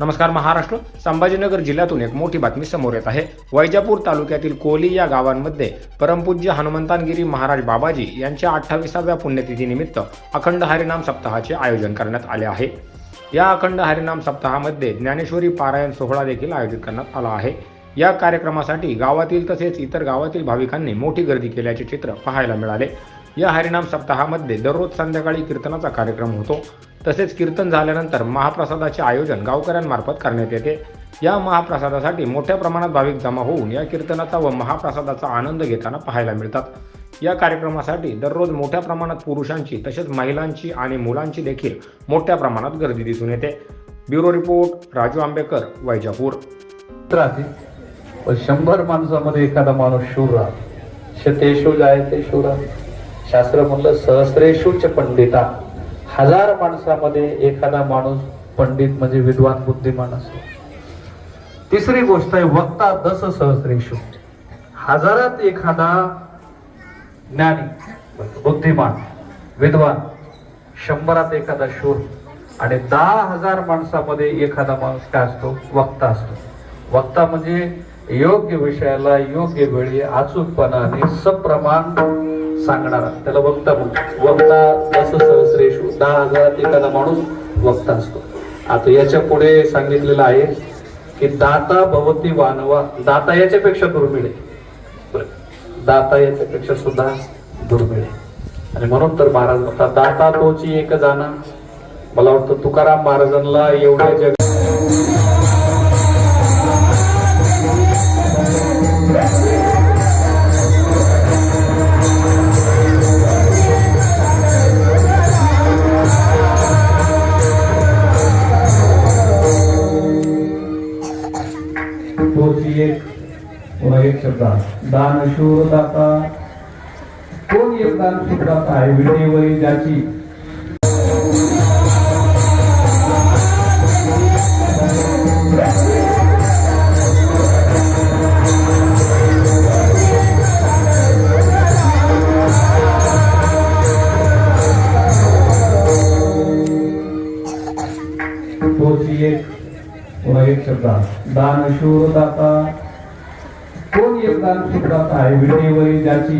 नमस्कार महाराष्ट्र. संभाजीनगर जिल्ह्यातून एक मोठी बातमी समोर येत आहे. वैजापूर तालुक्यातील कोली या गावांमध्ये परमपूज्य हनुमंतानगिरी महाराज बाबाजी यांच्या अठ्ठावीसाव्या पुण्यतिथीनिमित्त अखंड हरिनाम सप्ताहाचे आयोजन करण्यात आले आहे. या अखंड हरिनाम सप्ताहामध्ये ज्ञानेश्वरी पारायण सोहळा देखील आयोजित करण्यात आला आहे. या कार्यक्रमासाठी गावातील तसेच इतर गावातील भाविकांनी मोठी गर्दी केल्याचे चित्र पाहायला मिळाले. या हरिनाम सप्ताहामध्ये दररोज संध्याकाळी कीर्तनाचा कार्यक्रम होतो. तसेच कीर्तन झाल्यानंतर महाप्रसादाचे आयोजन गावकऱ्यांमार्फत करण्यात येते. या महाप्रसादासाठी मोठ्या प्रमाणात भाविक जमा होऊन या कीर्तनाचा व महाप्रसादाचा आनंद घेताना पाहायला मिळतात. या कार्यक्रमासाठी दररोज मोठ्या प्रमाणात पुरुषांची तसेच महिलांची आणि मुलांची देखील मोठ्या प्रमाणात गर्दी दिसून येते. Bureau report Raju Ambekar Vaijapur. शंभर माणसामध्ये एखादा माणूस शूर राहतो. शतेशू जायते शूर शास्त्र म्हणलं सहस्रेशूच पंडिता. हजार माणसामध्ये एखादा माणूस पंडित म्हणजे विद्वान बुद्धिमान असतो. तिसरी गोष्ट आहे वक्ता दस सहस्रेशू हजारात एखादा ज्ञानी बुद्धिमान विद्वान शंभरात एखादा शूर आणि दहा हजार माणसामध्ये एखादा माणूस काय असतो? वक्ता असतो. वक्ता म्हणजे योग्य विषयाला योग्य वेळी अचूकपणाने सप्रमाण सांगणारा. त्याला वक्ता म्हणतो वक्ता दस सहस्रेशू दहा हजारात एखादा माणूस वक्ता असतो. आता याच्यापुढे सांगितलेलं आहे की दाता भवती वानवा दाता याच्यापेक्षा दुर्मिळ आहे. दाता याच्यापेक्षा सुद्धा दुर्मिळ आहे. आणि म्हणून तर महाराज म्हणतात दाता तोची एक जाणं. मला वाटतं तुकाराम महाराजांना एवढ्या जग तोची एक पुन्हा एक शब्द आहे. दानशूर दाता कोण एक दानशूर दाता आहे? विटेवरी ज्याची. तोची एक पुन्हा एक शब्द दानशूर दाता कोण एक दानशूर दाता आहे? विटेवरी ज्याची